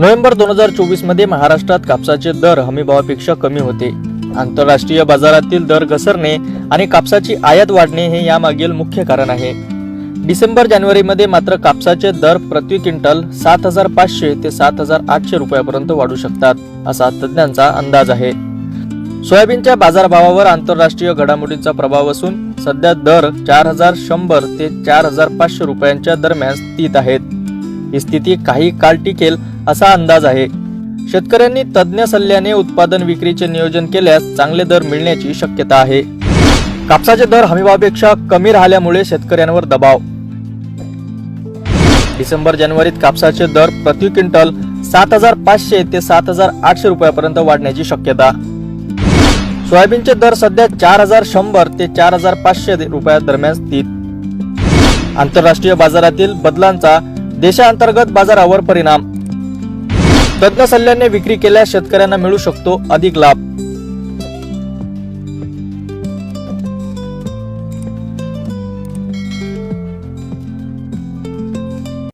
November दोन हजार चोवीसमध्ये महाराष्ट्रात कापसाचे दर हमीभावापेक्षा कमी होते. आंतरराष्ट्रीय बाजारातील दर घसरणे आणि कापसाची आयात वाढणे हे यामागील मुख्य कारण आहे. डिसेंबर जानेवारीमध्ये मात्र कापसाचे दर प्रति क्विंटल सात हजार पाचशे ते सात हजार आठशे रुपयापर्यंत वाढू शकतात असा तज्ज्ञांचा अंदाज आहे. सोयाबीनच्या बाजारभावावर आंतरराष्ट्रीय घडामोडींचा प्रभाव असून सध्या दर चार हजार शंभर ते चार हजार पाचशे रुपयांच्या दरम्यान स्थित आहेत. ही स्थिती काही काळ टिकेल असा अंदाज आहे. शेतकऱ्यांनी तज्ज्ञ सल्ल्याने उत्पादन विक्रीचे नियोजन केल्यास चांगले दर मिळण्याची शक्यता आहे. कापसाचे दर हमीभावापेक्षा कमी राहिल्यामुळे शेतकऱ्यांवर दबाव. डिसेंबर जानेवारीत कापसाचे दर प्रति क्विंटल सात हजार पाचशे ते सात हजार आठशे रुपयापर्यंत वाढण्याची शक्यता. सोयाबीनचे दर सध्या चार हजार शंभर ते चार हजार पाचशे रुपया दरम्यान स्थित. आंतरराष्ट्रीय बाजारातील बदलांचा देशांतर्गत बाजारावर परिणाम. तज्ज्ञ सल्ल्याने विक्री केल्यास शेतकऱ्यांना मिळू शकतो अधिक लाभ.